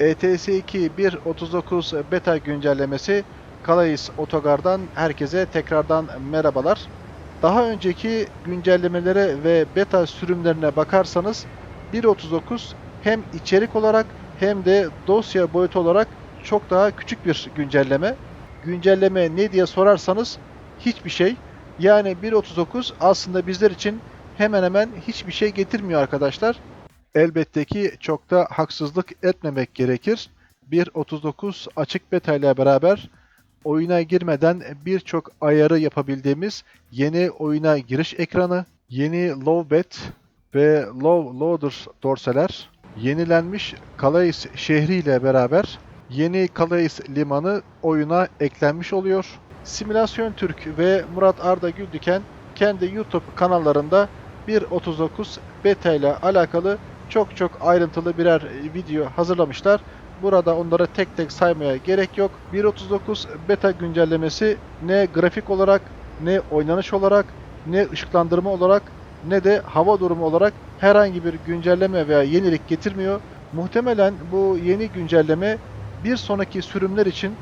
ETS 2 1.39 beta güncellemesi Calais Otogar'dan herkese tekrardan merhabalar. Daha önceki güncellemelere ve beta sürümlerine bakarsanız 1.39 hem içerik olarak hem de dosya boyutu olarak çok daha küçük bir güncelleme. Güncelleme ne diye sorarsanız hiçbir şey. Yani 1.39 aslında bizler için hemen hemen hiçbir şey getirmiyor arkadaşlar. Elbette ki çok da haksızlık etmemek gerekir. 1.39 açık beta ile beraber oyuna girmeden birçok ayarı yapabildiğimiz yeni oyuna giriş ekranı, yeni low bed ve low loader dorseler, yenilenmiş Calais şehri ile beraber yeni Calais limanı oyuna eklenmiş oluyor. Simülasyon Türk ve Murat Arda Güldiken kendi YouTube kanallarında 1.39 beta ile alakalı çok çok ayrıntılı birer video hazırlamışlar. Burada onları tek tek saymaya gerek yok. 1.39 beta güncellemesi ne grafik olarak, ne oynanış olarak, ne ışıklandırma olarak, ne de hava durumu olarak herhangi bir güncelleme veya yenilik getirmiyor. Muhtemelen bu yeni güncelleme bir sonraki sürümler için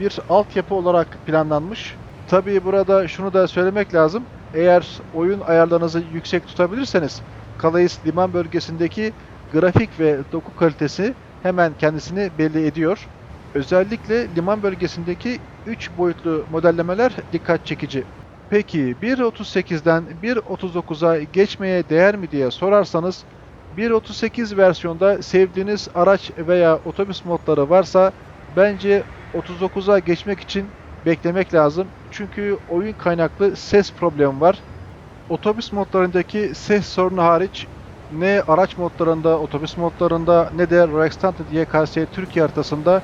bir altyapı olarak planlanmış. Tabii burada şunu da söylemek lazım. Eğer oyun ayarlarınızı yüksek tutabilirseniz Calais liman bölgesindeki grafik ve doku kalitesi hemen kendisini belli ediyor. Özellikle liman bölgesindeki 3 boyutlu modellemeler dikkat çekici. Peki 1.38'den 1.39'a geçmeye değer mi diye sorarsanız 1.38 versiyonda sevdiğiniz araç veya otobüs modları varsa bence 39'a geçmek için beklemek lazım. Çünkü oyun kaynaklı ses problemi var. Otobüs modlarındaki ses sorunu hariç ne araç modlarında, otobüs modlarında ne de Rextant YKS Türkiye haritasında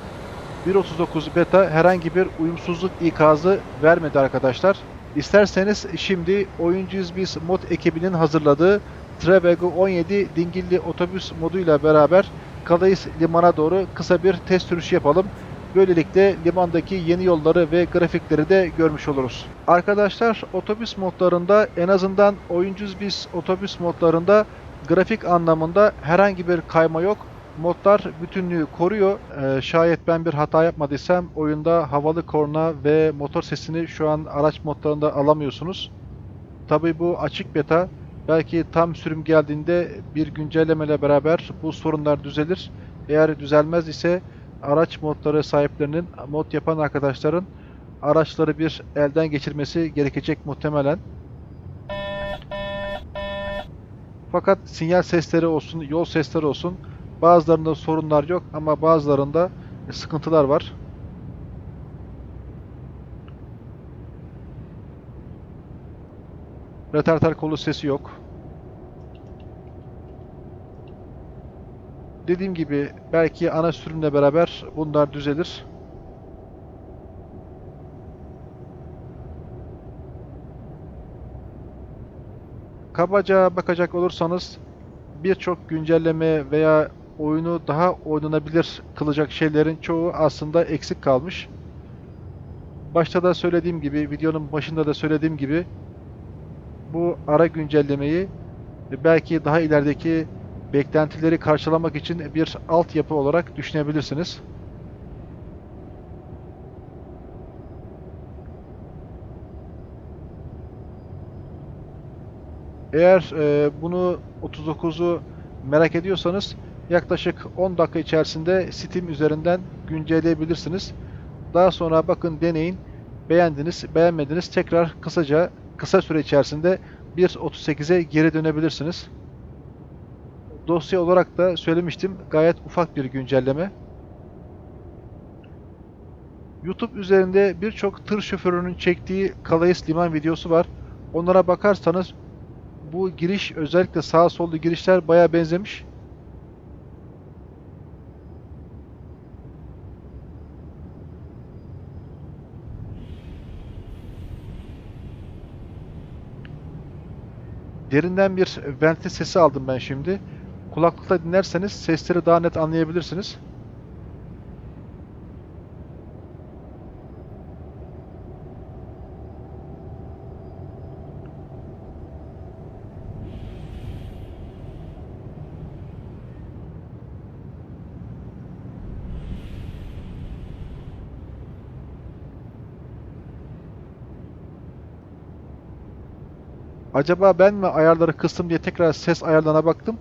1.39 beta herhangi bir uyumsuzluk ikazı vermedi arkadaşlar. İsterseniz şimdi Oyuncuyuz Biz mod ekibinin hazırladığı Trebago 17 dingilli otobüs moduyla beraber Calais limana doğru kısa bir test sürüşü yapalım. Böylelikle limandaki yeni yolları ve grafikleri de görmüş oluruz. Arkadaşlar otobüs modlarında en azından Oyuncuyuz Biz otobüs modlarında grafik anlamında herhangi bir kayma yok. Modlar bütünlüğü koruyor. Ee, şayet ben bir hata yapmadıysam oyunda havalı korna ve motor sesini şu an araç modlarında alamıyorsunuz. Tabi bu açık beta. Belki tam sürüm geldiğinde bir güncellemeyle beraber bu sorunlar düzelir. Eğer düzelmez ise araç modları sahiplerinin, mod yapan arkadaşların araçları bir elden geçirmesi gerekecek muhtemelen. Fakat sinyal sesleri olsun, yol sesleri olsun bazılarında sorunlar yok ama bazılarında sıkıntılar var. Retarder kolu sesi yok. Dediğim gibi belki ana sürümle beraber bunlar düzelir. Kabaca bakacak olursanız birçok güncelleme veya oyunu daha oynanabilir kılacak şeylerin çoğu aslında eksik kalmış. Başta da söylediğim gibi, videonun başında da söylediğim gibi bu ara güncellemeyi belki daha ilerideki beklentileri karşılamak için bir altyapı olarak düşünebilirsiniz. Eğer e, bunu 39'u merak ediyorsanız yaklaşık 10 dakika içerisinde Steam üzerinden güncelleyebilirsiniz. Daha sonra bakın deneyin. Beğendiniz, beğenmediniz. Tekrar kısaca kısa süre içerisinde 1.38'e geri dönebilirsiniz. Dosya olarak da söylemiştim. Gayet ufak bir güncelleme. YouTube üzerinde birçok tır şoförünün çektiği Calais liman videosu var. Onlara bakarsanız bu giriş özellikle sağ sollu girişler baya benzemiş. Derinden bir ventil sesi aldım ben şimdi. Kulaklıkla dinlerseniz sesleri daha net anlayabilirsiniz. Acaba ben mi ayarları kıstım diye tekrar ses ayarlarına baktım.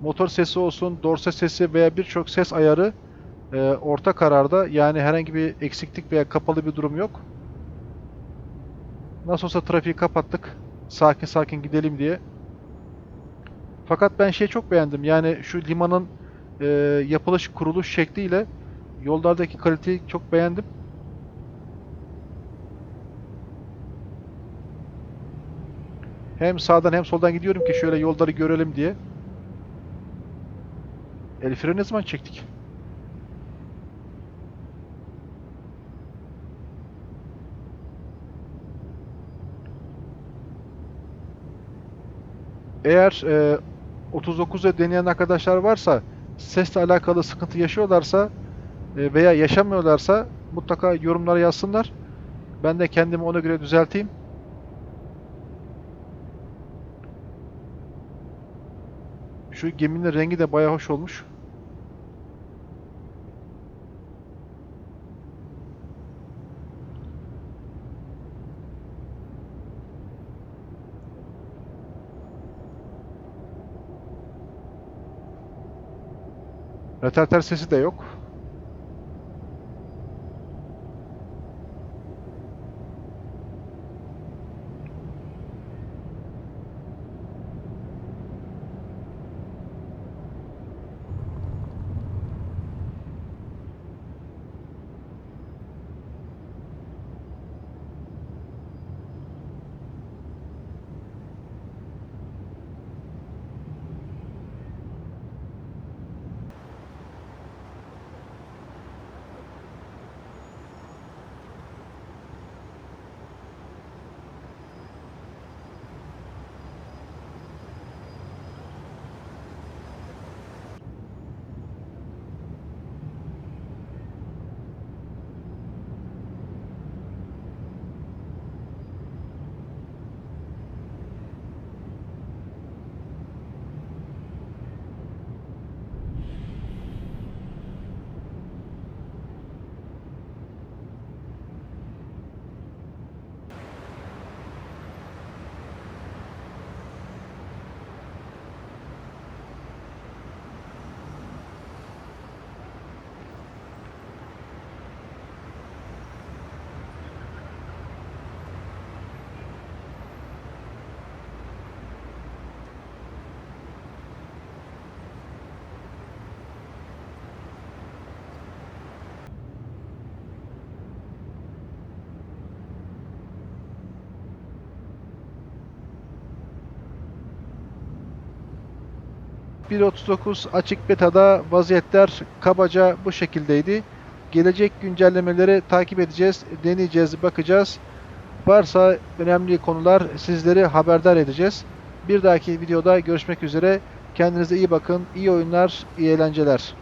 Motor sesi olsun, dorse sesi veya birçok ses ayarı e, orta kararda. Yani herhangi bir eksiklik veya kapalı bir durum yok. Nasıl olsa trafiği kapattık. Sakin sakin gidelim diye. Fakat ben şeyi çok beğendim. Yani şu limanın e, yapılış kuruluş şekliyle yollardaki kaliteyi çok beğendim. Hem sağdan hem soldan gidiyorum ki şöyle yolları görelim diye. El freni ne zaman çektik? Eğer e, 39'a deneyen arkadaşlar varsa sesle alakalı sıkıntı yaşıyorlarsa e, veya yaşamıyorlarsa mutlaka yorumlara yazsınlar. Ben de kendimi ona göre düzelteyim. Şu geminin rengi de bayağı hoş olmuş. Retarder sesi de yok. ...1.39 açık betada vaziyetler kabaca bu şekildeydi. Gelecek güncellemeleri takip edeceğiz, deneyeceğiz, bakacağız. Varsa önemli konular sizleri haberdar edeceğiz. Bir dahaki videoda görüşmek üzere. Kendinize iyi bakın. İyi oyunlar, iyi eğlenceler.